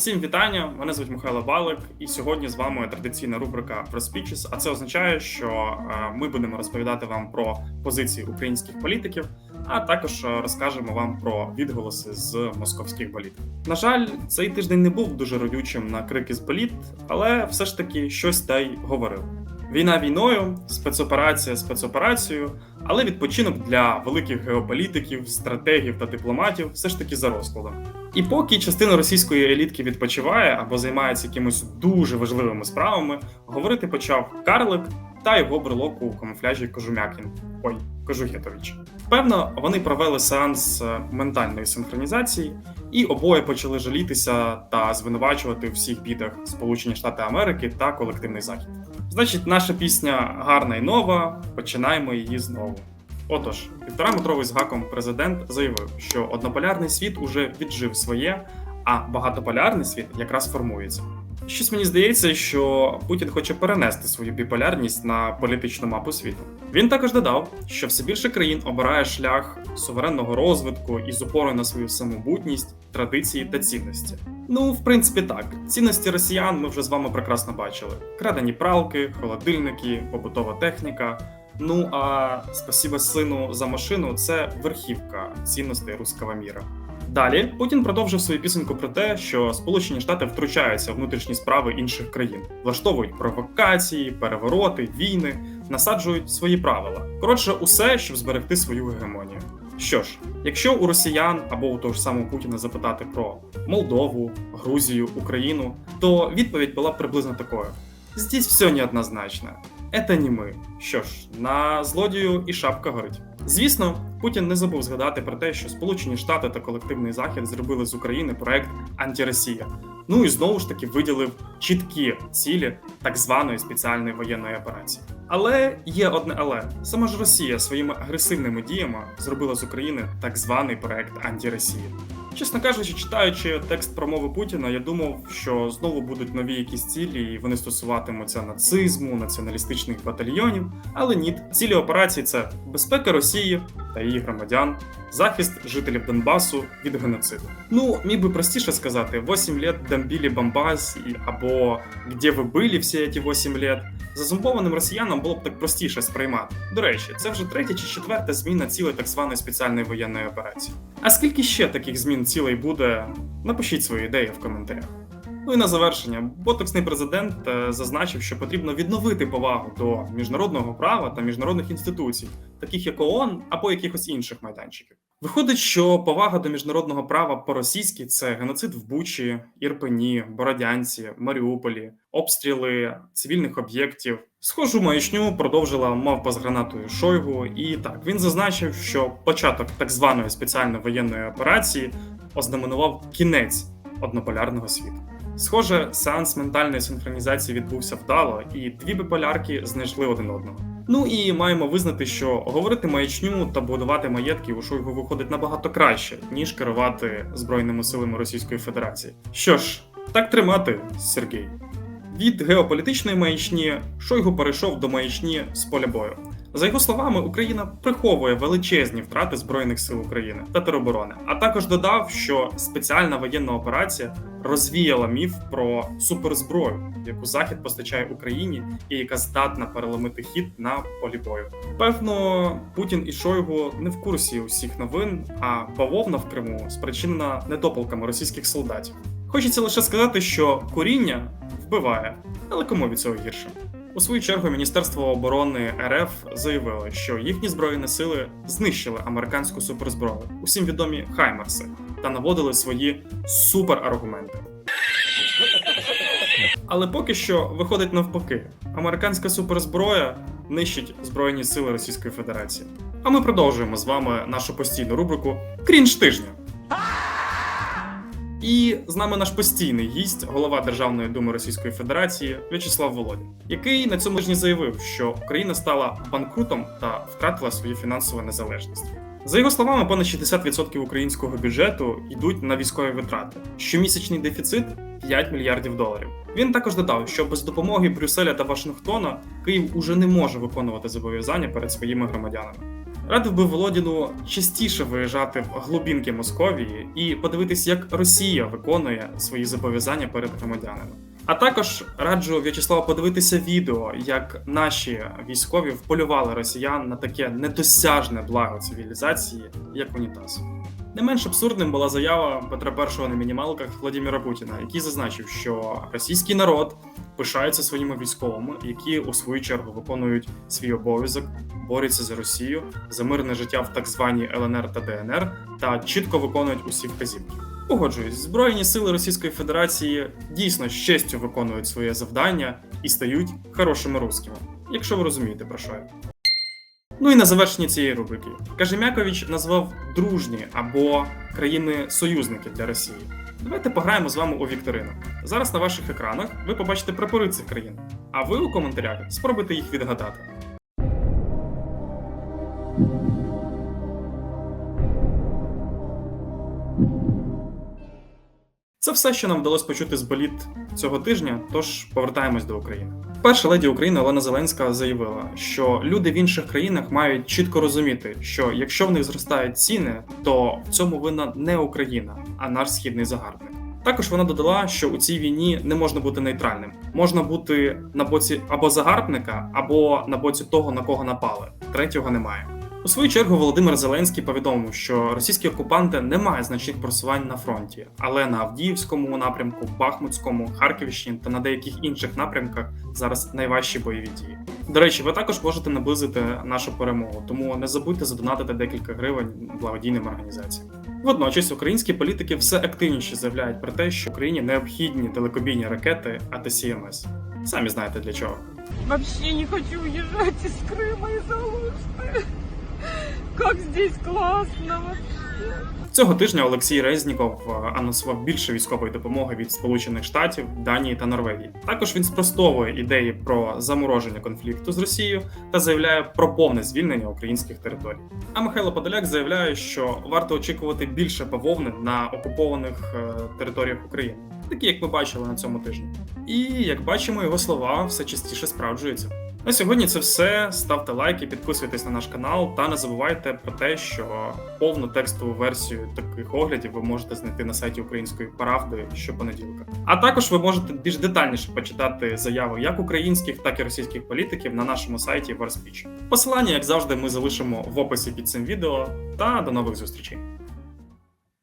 Всім вітання! Мене звуть Михайло Балик, і сьогодні з вами традиційна рубрика про спічес. А це означає, що е, ми будемо розповідати вам про позиції українських політиків, а також е, розкажемо вам про відголоси з московських боліт. На жаль, цей тиждень не був дуже родючим на крики з боліт, але все ж таки щось та й говорив. Війна війною, спецоперація спецоперацією, але відпочинок для великих геополітиків, стратегів та дипломатів все ж таки за розкладом. І поки частина російської елітки відпочиває або займається якимись дуже важливими справами, говорити почав Карлик та його брелок у камуфляжі Кожумякін. Ой, Кожугетович. Певно, вони провели сеанс е, ментальної синхронізації, і обоє почали жалітися та звинувачувати у всіх бідах Сполучені Штати Америки та колективний захід. Значить, наша пісня гарна і нова. Починаємо її знову. Отож, півтораметровий з гаком президент заявив, що однополярний світ уже віджив своє, а багатополярний світ якраз формується. Щось мені здається, що Путін хоче перенести свою біполярність на політичну мапу світу. Він також додав, що все більше країн обирає шлях суверенного розвитку із опорою на свою самобутність, традиції та цінності. Ну, в принципі, так. Цінності росіян ми вже з вами прекрасно бачили: крадені пралки, холодильники, побутова техніка. Ну а спасіба сину за машину це верхівка цінностей руського міра. Далі Путін продовжив свою пісеньку про те, що Сполучені Штати втручаються в внутрішні справи інших країн, влаштовують провокації, перевороти, війни, насаджують свої правила. Коротше, усе, щоб зберегти свою гегемонію. Що ж, якщо у росіян або у того ж самого Путіна запитати про Молдову, Грузію, Україну, то відповідь була приблизно такою: здесь все неоднозначно. Это не ми. Що ж, на злодію і шапка горить. Звісно, Путін не забув згадати про те, що Сполучені Штати та колективний Захід зробили з України проект Антиросія. Ну і знову ж таки виділив чіткі цілі так званої спеціальної воєнної операції. Але є одне але сама ж Росія своїми агресивними діями зробила з України так званий проект Антиросія. Чесно кажучи, читаючи текст промови Путіна, я думав, що знову будуть нові якісь цілі, і вони стосуватимуться нацизму, націоналістичних батальйонів. Але ні, цілі операції це безпека Росії та її громадян, захист жителів Донбасу від геноциду. Ну, міг би простіше сказати: 8 лет бомбили Бомбас і або де ви були всі ці 8 лет. Зазумпованим росіянам було б так простіше сприймати. До речі, це вже третя чи четверта зміна цілей так званої спеціальної воєнної операції. А скільки ще таких змін цілей буде? Напишіть свої ідеї в коментарях. Ну і на завершення, ботоксний президент е, зазначив, що потрібно відновити повагу до міжнародного права та міжнародних інституцій, таких як ООН або якихось інших майданчиків. Виходить, що повага до міжнародного права по-російськи це геноцид в Бучі, Ірпені, Бородянці, Маріуполі, обстріли цивільних об'єктів. Схожу маячню продовжила мавпа з гранатою Шойгу, і так він зазначив, що початок так званої спеціальної воєнної операції ознаменував кінець однополярного світу. Схоже, сеанс ментальної синхронізації відбувся вдало, і дві биполярки знайшли один одного. Ну і маємо визнати, що говорити маячню та будувати маєтки у Шойгу виходить набагато краще, ніж керувати збройними силами Російської Федерації. Що ж, так тримати, Сергій. Від геополітичної маячні Шойгу перейшов до маячні з поля бою. За його словами, Україна приховує величезні втрати збройних сил України та тероборони, а також додав, що спеціальна воєнна операція розвіяла міф про суперзброю, яку захід постачає Україні, і яка здатна переломити хід на полі бою. Певно, Путін і Шойгу не в курсі усіх новин, а бавовна в Криму спричинена недопалками російських солдатів. Хочеться лише сказати, що коріння вбиває, але кому від цього гірше. У свою чергу Міністерство оборони РФ заявило, що їхні збройні сили знищили американську суперзброю, усім відомі Хаймерси, та наводили свої супераргументи. Але поки що виходить навпаки: американська суперзброя нищить збройні сили Російської Федерації. А ми продовжуємо з вами нашу постійну рубрику Крінж тижня. І з нами наш постійний гість, голова Державної думи Російської Федерації В'ячеслав Володін, який на цьому тижні заявив, що Україна стала банкрутом та втратила свою фінансову незалежність. За його словами, понад 60% українського бюджету йдуть на військові витрати. Щомісячний дефіцит 5 мільярдів доларів. Він також додав, що без допомоги Брюсселя та Вашингтона Київ уже не може виконувати зобов'язання перед своїми громадянами. Радив би Володіну частіше виїжджати в глубінки Московії і подивитись, як Росія виконує свої зобов'язання перед громадянами. А також раджу В'ячеславу подивитися відео, як наші військові вполювали росіян на таке недосяжне благо цивілізації, як унітаз. Не менш абсурдним була заява Петра І на мінімалках Владимира Путіна, який зазначив, що російський народ пишається своїми військовими, які у свою чергу виконують свій обов'язок, борються за Росію, за мирне життя в так званій ЛНР та ДНР та чітко виконують усі вказівки. Погоджуюсь, Збройні сили Російської Федерації дійсно з честю виконують своє завдання і стають хорошими русскими, якщо ви розумієте про що я. Ну і на завершення цієї рубрики Кажемякович назвав дружні або країни-союзники для Росії. Давайте пограємо з вами у вікторину. Зараз на ваших екранах ви побачите прапори цих країн, а ви у коментарях спробуйте їх відгадати. Це все, що нам вдалося почути з боліт цього тижня. Тож повертаємось до України. Перша леді України Олена Зеленська заявила, що люди в інших країнах мають чітко розуміти, що якщо в них зростають ціни, то в цьому винна не Україна, а наш східний загарбник. Також вона додала, що у цій війні не можна бути нейтральним, можна бути на боці або загарбника, або на боці того, на кого напали. Третього немає. У свою чергу Володимир Зеленський повідомив, що російські окупанти не мають значних просувань на фронті, але на Авдіївському напрямку, Бахмутському, Харківщині та на деяких інших напрямках зараз найважчі бойові дії. До речі, ви також можете наблизити нашу перемогу, тому не забудьте задонатити декілька гривень благодійним організаціям. Водночас українські політики все активніше заявляють про те, що Україні необхідні далекобійні ракети АТСМС. Самі знаєте для чого. Вообще не хочу уезжать из Крыма из Алушты. Как здесь классно. Цього тижня Олексій Резніков е, анонсував більше військової допомоги від Сполучених Штатів, Данії та Норвегії. Також він спростовує ідеї про замороження конфлікту з Росією та заявляє про повне звільнення українських територій. А Михайло Подоляк заявляє, що варто очікувати більше бавовни на окупованих е, територіях України, такі як ми бачили на цьому тижні. І як бачимо, його слова все частіше справджуються. На сьогодні це все. Ставте лайки, підписуйтесь на наш канал та не забувайте про те, що повну текстову версію таких оглядів ви можете знайти на сайті Української правди щопонеділка. А також ви можете більш детальніше почитати заяви як українських, так і російських політиків на нашому сайті Warspech. Посилання, як завжди, ми залишимо в описі під цим відео. Та до нових зустрічей.